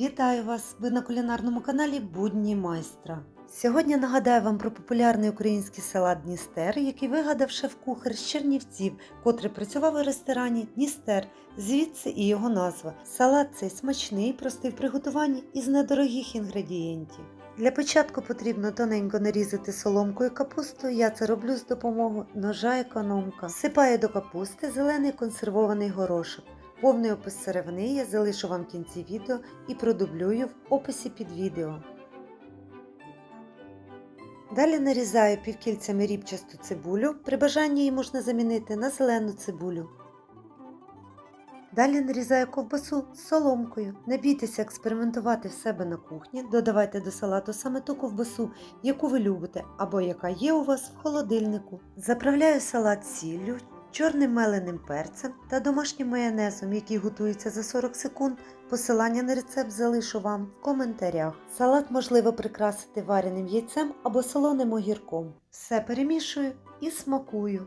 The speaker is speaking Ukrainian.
Вітаю вас! Ви на кулінарному каналі Будні майстра. Сьогодні нагадаю вам про популярний український салат Дністер, який вигадав шеф-кухар з Чернівців, котрий працював у ресторані Дністер, звідси і його назва. Салат цей смачний, простий в приготуванні і з недорогих інгредієнтів. Для початку потрібно тоненько нарізати соломкою капусту. Я це роблю з допомогою ножа економка. Всипаю до капусти зелений консервований горошок. Повний опис сировини я залишу вам в кінці відео і продублюю в описі під відео. Далі нарізаю півкільцями рібчасту цибулю. При бажанні її можна замінити на зелену цибулю. Далі нарізаю ковбасу з соломкою. Не бійтеся експериментувати в себе на кухні. Додавайте до салату саме ту ковбасу, яку ви любите, або яка є у вас в холодильнику. Заправляю салат сіллю, чорним меленим перцем та домашнім майонезом, який готується за 40 секунд. Посилання на рецепт залишу вам в коментарях. Салат можливо прикрасити вареним яйцем або солоним огірком. Все перемішую і смакую.